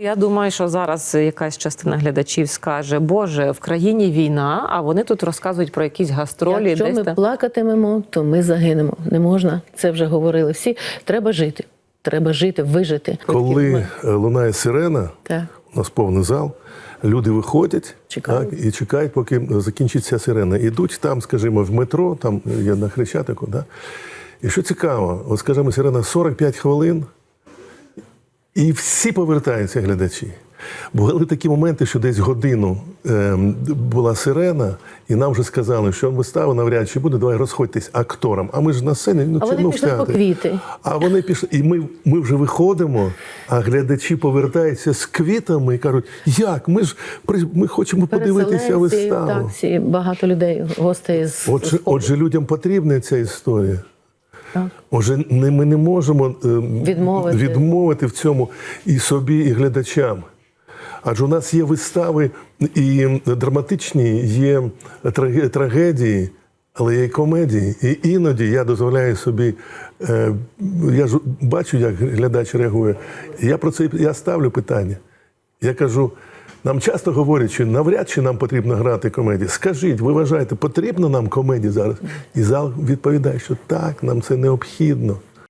Я думаю, що зараз якась частина глядачів скаже: Боже, в країні війна, а вони тут розказують про якісь гастролі. Якщо десь ми там. плакатимемо, то ми загинемо. Не можна. Це вже говорили всі. Треба жити. Треба жити, вижити. Коли е, лунає сирена, Так. у нас повний зал, люди виходять Чекають. Так, і чекають, поки закінчиться сирена. Ідуть там, скажімо, в метро, там є на Хрещатику. Да? І що цікаво, от скажімо, сирена 45 хвилин, і всі повертаються глядачі. Були такі моменти, що десь годину ем, була сирена, і нам вже сказали, що вистава навряд чи буде, давай розходьтесь акторам. А ми ж на сцені, ну, А чи- вони ну, в пішли по квіти. А вони пішли, і ми, ми вже виходимо, а глядачі повертаються з квітами і кажуть, як? Ми ж ми хочемо подивитися виставу. Так, багато людей, гостей з Отже, отже, людям потрібна ця історія. Так. Отже, не, ми не можемо е, Відмовити. відмовити в цьому і собі, і глядачам. Адже у нас є вистави і драматичні, є трагедії, але є й комедії. І іноді я дозволяю собі, е, я ж бачу, як глядач реагує. Я про це я ставлю питання. Я кажу. Нам часто говорять, що навряд чи нам потрібно грати комедії. Скажіть, ви вважаєте, потрібно нам комедії зараз? І зал відповідає, що так, нам це необхідно.